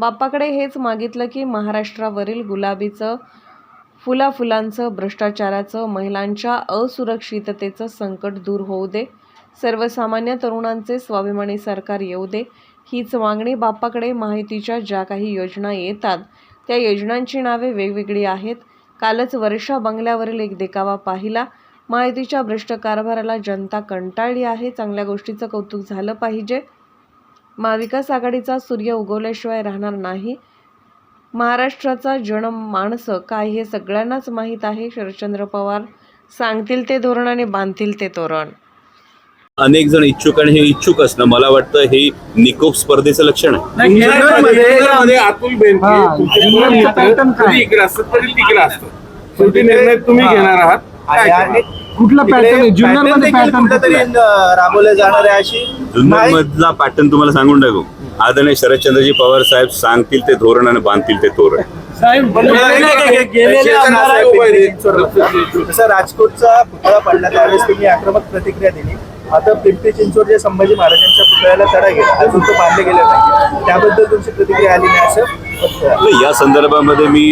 बाप्पाकडे हेच मागितलं की महाराष्ट्रावरील गुलाबीचं फुलाफुलांचं भ्रष्टाचाराचं महिलांच्या असुरक्षिततेचं संकट दूर होऊ दे. सर्वसामान्य तरुणांचे स्वाभिमानी सरकार येऊ दे. हीच मागणी बाप्पाकडे माहितीच्या ज्या काही योजना येतात त्या योजनांची नावे वेगवेगळी आहेत. कालच वर्षा बंगल्यावरील एक देखावा पाहिला. माहितीच्या भ्रष्ट कारभाराला जनता कंटाळली आहे. चांगल्या गोष्टीचं कौतुक झालं पाहिजे. महाविकास आघाडीचा सूर्य उगवल्याशिवाय राहणार नाही. महाराष्ट्राचा जन्म माणसं काय हे सगळ्यांनाच माहीत आहे. शरदचंद्र पवार सांगतील ते धोरण आणि बांधतील ते तोरण. अनेक जण इच्छुक आणि हे इच्छुक असणं मला वाटतं हे निकोप स्पर्धेचं लक्षण आहे. मध्ये अतुल बेनके तुमचे दोन मित्र कधी इकडे असतात कधी तिकडे असतात. शेवटी निर्णय तुम्ही घेणार आहात. काय करणार? कुठला पॅटर्न आहे? जुन्नरमध्ये पॅटर्न तरी राबवले जाणार आहे अशी जुन्नर मधला पॅटर्न तुम्हाला सांगून टाकू. आदरणीय शरदचंद्रजी पवार साहेब सांगतील ते धोरण आणि बांधतील ते तोरण. जसं राजकोटचा पुतळा पडला त्यावेळेस तुम्ही आक्रमक प्रतिक्रिया दिली. आता पिंपरी चिंचवड जे संभाजी महाराजांच्या पुतळ्याला तडा गेला अजून तो बांधले गेले नाही त्याबद्दल तुमची प्रतिक्रिया आली नाही असं या संदर्भामध्ये मी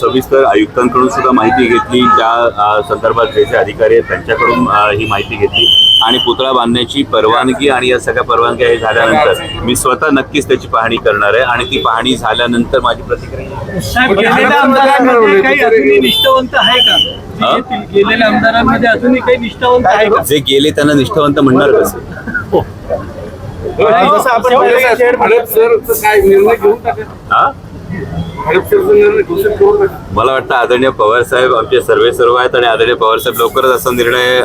सविस्तर आयुक्तांकडून सुद्धा माहिती घेतली. त्या संदर्भात जे जे अधिकारी आहेत त्यांच्याकडून ही माहिती घेतली. आणि पुतळा बांधण्याची परवानगी आणि या सगळ्या परवानग्या हे झाल्यानंतर मी स्वतः नक्कीच त्याची पाहणी करणार आहे. आणि ती पाहणी झाल्यानंतर माझी प्रतिक्रिया येईल. साहेब गेलेल्या आमदारांमध्ये काही अजूनही निष्ठावंत आहे का? हा? येथील गेलेल्या आमदारांमध्ये अजूनही काही निष्ठावंत आहे का? जे गेले त्यांना निष्ठावंत म्हणणार कसं? जसं आपण काय निर्णय घेऊन मला वाटतं आदरणीय पवार साहेब आमचे सर्वे सर्व आहेत आणि आदरणीय पवार साहेब लवकरच असा निर्णय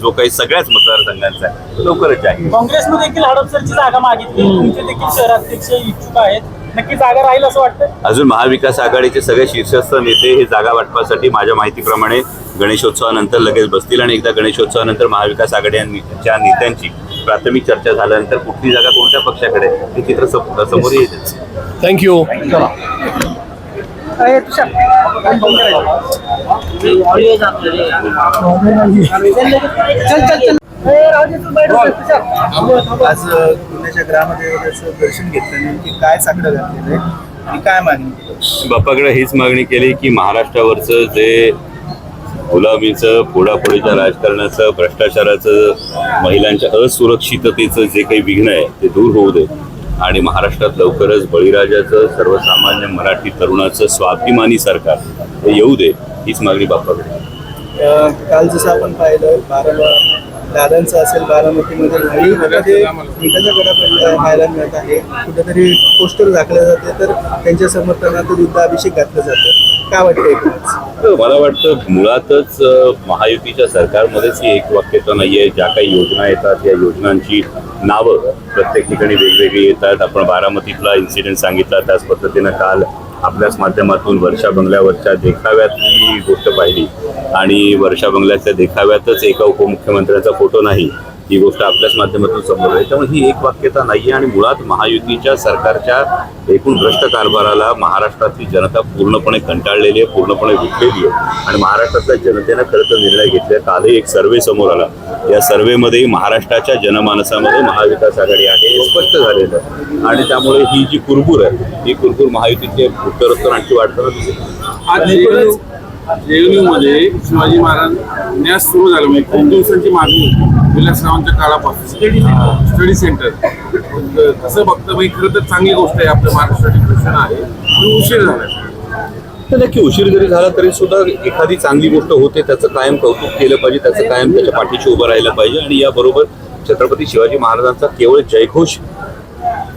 जो काही सगळ्याच मतदारसंघांचा आहे लवकरच आहे काँग्रेसने देखील हडपसरची जागा मागितली. तुमचे देखील शहराध्यक्ष इच्छुक आहेत. नक्की जागा राहील असं वाटतं अजून महाविकास आघाडीचे सगळे शीर्षस्थ नेते हे जागा वाटपासाठी माझ्या माहितीप्रमाणे गणेशोत्सवानंतर लगेच बसतील आणि एकदा गणेशोत्सवानंतर महाविकास आघाडीच्या नेत्यांची प्राथमिक चर्चा झाल्यानंतर कुठली जागा कोणत्या पक्षाकडे हे चित्र सम- समोर येतेच थँक्यू आज पुण्याच्या ग्रामदेवतेचं दर्शन घेतलं नेमकी काय साकडं घातलेलं आहे? आणि काय मागणी बाप्पाकडे हीच मागणी केली की महाराष्ट्रावरचं जे गुलामीचं फोडाफोडीच्या राजकारणाचं भ्रष्टाचाराचं महिलांच्या असुरक्षिततेचं जे काही विघ्न आहे ते दूर होऊ दे. आणि महाराष्ट्रात लवकरच बळीराजाचं सर्वसामान्य मराठी तरुणाचं स्वाभिमानी सरकार हे येऊ दे हीच मागणी बाप्पाकडे काल जसं आपण पाहिलं बारा दादांचं असेल बारामतीमध्ये मध्ये मिठाच्या गडापल्ल्या पाहायला मिळत आहे. कुठेतरी पोस्टर झाकलं जाते तर त्यांच्या समर्थनात युद्धाभिषेक घातलं जातं. काय वाटतं एकूणच मला वाटतं मुळातच महायुतीच्या सरकारमध्येच ही एक वाक्यता नाहीये. ज्या काही योजना येतात या योजनांची नावं प्रत्येक ठिकाणी वेगवेगळी येतात. आपण बारामतीतला इन्सिडेंट सांगितला. त्याच पद्धतीनं काल आपल्याच माध्यमातून वर्षा बंगल्यावरच्या देखाव्यातली गोष्ट पाहिली. आणि वर्षा बंगल्याच्या देखाव्यातच एका उपमुख्यमंत्र्याचा फोटो नाही. ही गोष्ट आपल्याच माध्यमातून समोर आहे त्यामुळे ही एक वाक्यता नाहीये आणि मुळात महायुतीच्या सरकारच्या एकूण भ्रष्ट कारभाराला महाराष्ट्रातली जनता पूर्णपणे कंटाळलेली आहे पूर्णपणे विटलेली आहे. आणि महाराष्ट्रातल्या जनतेनं खरं तर निर्णय घेतले कालही एक सर्वे समोर आला. या सर्वेमध्ये महाराष्ट्राच्या जनमानसामध्ये महाविकास आघाडी आहे हे स्पष्ट झालेलं आहे. आणि त्यामुळे ही जी कुरबूर आहे ही कुरबूर महायुतीचे उत्तरोत्तर आणखी वाढताना दिसेल आज जेएनयू जेएनयू मध्ये शिवाजी महाराज न्यास सुरू झालं म्हणजे खूप दिवसांची मागणी विलासरावांच्या काळापासून. स्टडी स्टडी सेंटर तसं बघतं? म्हणजे खरं तर चांगली गोष्ट आहे आपल्या महाराष्ट्राची घोषणा आहे. पण उशीर झाला. तर नक्की उशीर जरी झाला तरी सुद्धा एखादी चांगली गोष्ट होते त्याचं कायम कौतुक केलं पाहिजे त्याचं कायम त्याच्या पाठीशी उभं राहिलं पाहिजे. आणि याबरोबर छत्रपती शिवाजी महाराजांचा केवळ जयघोष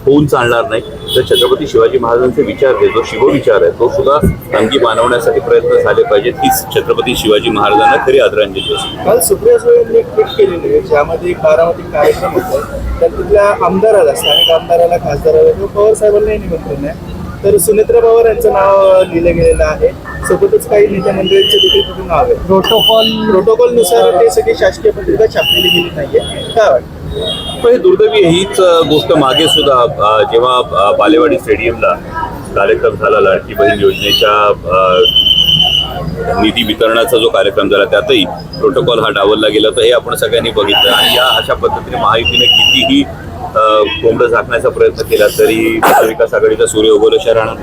होऊन चालणार नाही. तर छत्रपती शिवाजी महाराजांचे विचार जे जो शिवविचार आहे तो सुद्धा अंगी मानवण्यासाठी प्रयत्न झाले पाहिजेत. हीच छत्रपती शिवाजी महाराजांना खरी आदरांजली असेल काल सुप्रिया सुळेंनी एक ट्विट केलेली आहे ज्यामध्ये एक बारामती कार्यक्रम होता. तर तिथल्या आमदाराला स्थानिक आमदाराला खासदाराला किंवा पवार साहेबांनाही निमंत्रण आहे. तर सुनेत्रा पवार यांचं नाव लिहिलं गेलेलं आहे. सोबतच काही नेत्या मंडळींचं देखील तिथे नाव आहे. प्रोटोकॉल प्रोटोकॉलनुसार ते सगळी शासकीय पत्रिका छापलेली गेली नाहीये. काय वाटतं? दुर्दैवी हीच गोष्ट मागे सुद्धा जेव्हा बालेवाडी स्टेडियमला कार्यक्रम झाला लाडकी बहीण योजनेच्या निधी वितरणाचा जो कार्यक्रम झाला त्यातही प्रोटोकॉल हा डावलला गेला तर हे आपण सगळ्यांनी बघितलं. आणि या अशा पद्धतीने महायुतीने कितीही कोंबडं झाकण्याचा प्रयत्न केला तरी महाविकास आघाडीचा सूर्य उगवल्याशिवाय राहणार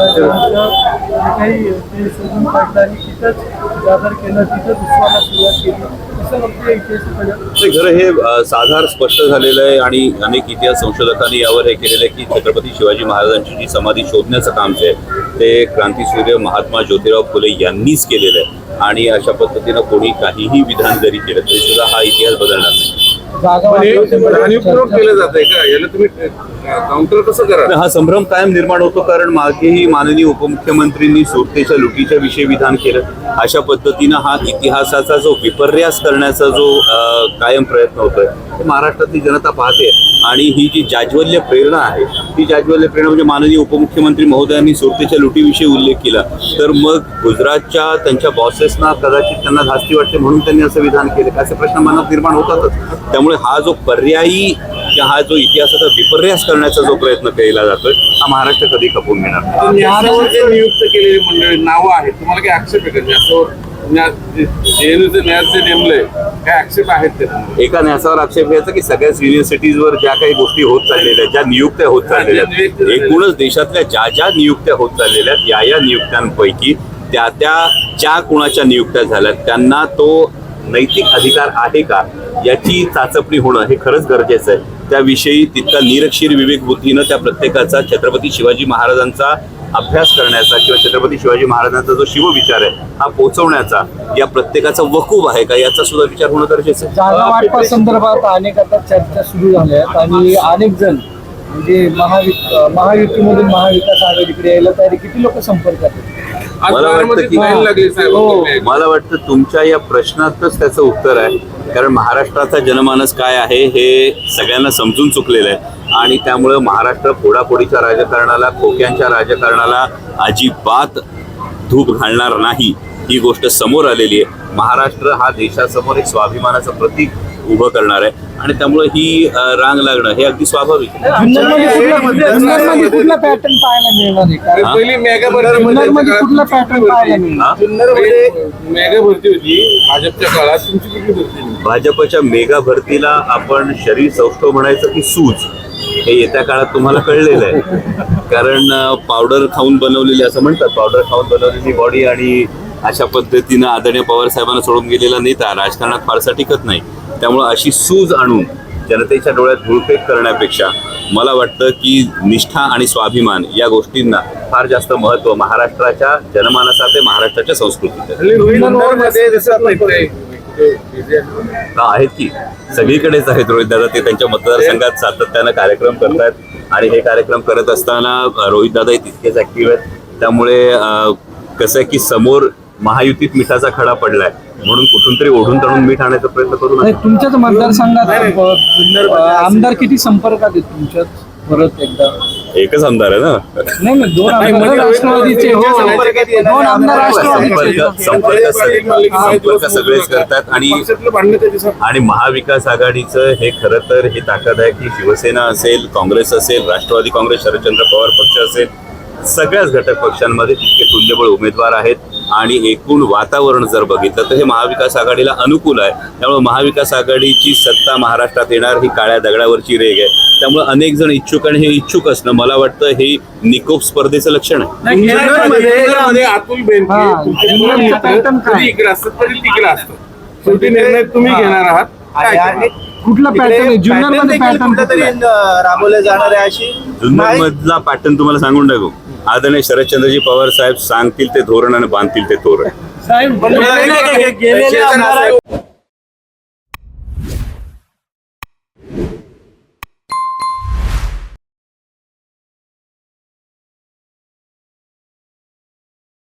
काही ते शोधून काढलं आणि तिथंच दादर केलं तिथंच उत्सवाला सुरुवात केली असं वक्तव्य इतिहासाकडे ते खरं हे साधार स्पष्ट झालेलं आहे आणि अनेक इतिहास संशोधकांनी यावर हे केलेलं आहे की छत्रपती शिवाजी महाराजांची जी समाधी शोधण्याचं काम जे आहे ते क्रांतीसूर्य महात्मा ज्योतिराव फुले यांनीच केलेलं आहे. आणि अशा पद्धतीनं कोणी काहीही विधान जरी केलं तरी सुद्धा हा इतिहास बदलणार नाही. हे केलं जात आहे का? याला तुम्ही काउंटर कसं करा हा संभ्रम कायम निर्माण होतो कारण मागेही माननीय उपमुख्यमंत्र्यांनी सुरतेच्या लुटीच्या विषयी विधान केलं. अशा पद्धतीनं हा इतिहासाचा जो विपर्यास करण्याचा जो कायम प्रयत्न होतोय ते महाराष्ट्रातली जनता पाहते. आणि ही जी जाज्वल्य प्रेरणा आहे ती जाज्वल्य प्रेरणा म्हणजे माननीय उपमुख्यमंत्री महोदयांनी सुरतेच्या लुटीविषयी उल्लेख केला. तर मग गुजरातच्या त्यांच्या बॉसेसना कदाचित त्यांना धास्ती वाटते म्हणून त्यांनी असं विधान केलं. असे प्रश्न मनात निर्माण होतातच. त्यामुळे हा जो पर्यायी किंवा हा जो इतिहासाचा विपर्यास करण्याचा जो प्रयत्न केला जातोय हा महाराष्ट्र कधी खपवून घेणार. न्यासावर जे नियुक्त केलेली मंडळी नावं आहेत तुम्हाला काही आक्षेप आहे का? न्यासावर जेएनयूचे न्यास जे नेमलंय काय आक्षेप आहेत ते? एका न्यासावर आक्षेप घ्यायचा की सगळ्याच युनिव्हर्सिटीजवर ज्या काही गोष्टी होत चाललेल्या ज्या नियुक्त्या होत चाललेल्या आहेत एकूणच देशातल्या ज्या ज्या नियुक्त्या होत चाललेल्या या या नियुक्त्यांपैकी त्या त्या ज्या कुणाच्या नियुक्त्या झाल्यात त्यांना तो नैतिक अधिकार आहे का याची चाचपणी होणं हे खरंच गरजेचं आहे. त्याविषयी तितका निरक्षीर विवेक बुद्धीनं त्या प्रत्येकाचा छत्रपती शिवाजी महाराजांचा अभ्यास करण्याचा किंवा छत्रपती शिवाजी महाराजांचा जो शिवविचार आहे हा पोहोचवण्याचा या प्रत्येकाचा वकूब आहे का याचा सुद्धा विचार होणं गरजेचं आहे. संदर्भात अनेक आता चर्चा सुरू झाल्या आहेत आणि अनेक जण म्हणजे महावि महायुतीमधून महाविकास आघाडीकडे यायला तयारी किती लोक संपर्कात आज मला वाटतं की- लागली हो. मला वाटतं तुमच्या या प्रश्नातच त्याचं उत्तर आहे. कारण महाराष्ट्राचा जनमानस काय आहे हे सगळ्यांना समजून चुकलेलं आहे. आणि त्यामुळं महाराष्ट्र फोडाफोडीच्या राजकारणाला खोक्यांच्या राजकारणाला अजिबात धूप घालणार नाही. ही गोष्ट समोर आलेली आहे. महाराष्ट्र हा देशासमोर एक स्वाभिमानाचं प्रतीक उभं करणार आहे. आणि त्यामुळे ही रांग लागणं हे अगदी स्वाभाविक कुठला पॅटर्न पाहायला मिळणार आहे पहिली मेगा जुन्नरमध्ये कुठला पॅटर्न पाहायला मिळणार? जुन्नरमध्ये मेगा भरती होती भाजपच्या काळात. तुमची कुठली भरती नाही? भाजपच्या मेगा भरतीला आपण शरीर सौष्ठव म्हणायचं की सूज. हे येत्या काळात तुम्हाला कळलेलं आहे. कारण पावडर खाऊन बनवलेली असं म्हणतात पावडर खाऊन बनवलेली बॉडी आणि अशा पद्धतीनं आदरणीय पवार साहेबांना सोडून गेलेला नेता राजकारणात फारसा टिकत नाही. त्यामुळं अशी सूज आणून जनतेच्या डोळ्यात धुळफेक करण्यापेक्षा मला वाटतं की निष्ठा आणि स्वाभिमान या गोष्टींना फार जास्त महत्त्व महाराष्ट्राच्या जनमानसात आहे महाराष्ट्राच्या संस्कृतीत. हा, आहेत की. सगळीकडेच आहेत रोहित दादा ते त्यांच्या मतदारसंघात सातत्यानं कार्यक्रम करतायत. आणि हे कार्यक्रम करत असताना रोहित दादा तितकेच ऍक्टिव्ह आहेत. त्यामुळे कसं आहे की समोर महायुतीत मिठाचा खडा पडलाय. म्हणून कुठून तरी ओढून तळून मीठ आणायचा प्रयत्न करू नाही, नका तुमच्याच मतदारसंघात आमदार किती संपर्कात आहेत तुमच्यात? परत एकदा. एकच आमदार आहे ना? नाही नाही दोन आमदार राष्ट्रवादीचे. हो संपर्कात येणार दोन आमदार आमदार राष्ट्रवादीचे संपर्क संपर्क सगळे- सगळेच करतात आणि. आणि महाविकास आघाडीचं हे खरं तर ही ताकद आहे की शिवसेना असेल काँग्रेस असेल राष्ट्रवादी काँग्रेस शरदचंद्र पवार पक्ष असेल सगळ्याच घटक पक्षांमध्ये तितके तुल्यबळ उमेदवार आहेत आणि एकूण वातावरण जर बघितलं तर हे महाविकास आघाडीला अनुकूल आहे. त्यामुळे महाविकास आघाडीची सत्ता महाराष्ट्रात येणार ही काळ्या दगडावरची रेग आहे. त्यामुळे अनेक जण इच्छुक आणि हे इच्छुक असणं मला वाटतं हे निकोप स्पर्धेचं लक्षण आहे. अतुल हा, शेवटी निर्णय तुम्ही घेणार आहात? कुठला पॅटर्न आहे? जुन्नरमध्ये पॅटर्न राबवलं जाणार आहे अशी जुन्नर मधला पॅटर्न तुम्हाला सांगून टाकू. आदरणीय शरदचंद्रजी पवार साहेब सांगतील ते धोरण आणि बांधतील ते तोरण. साहेब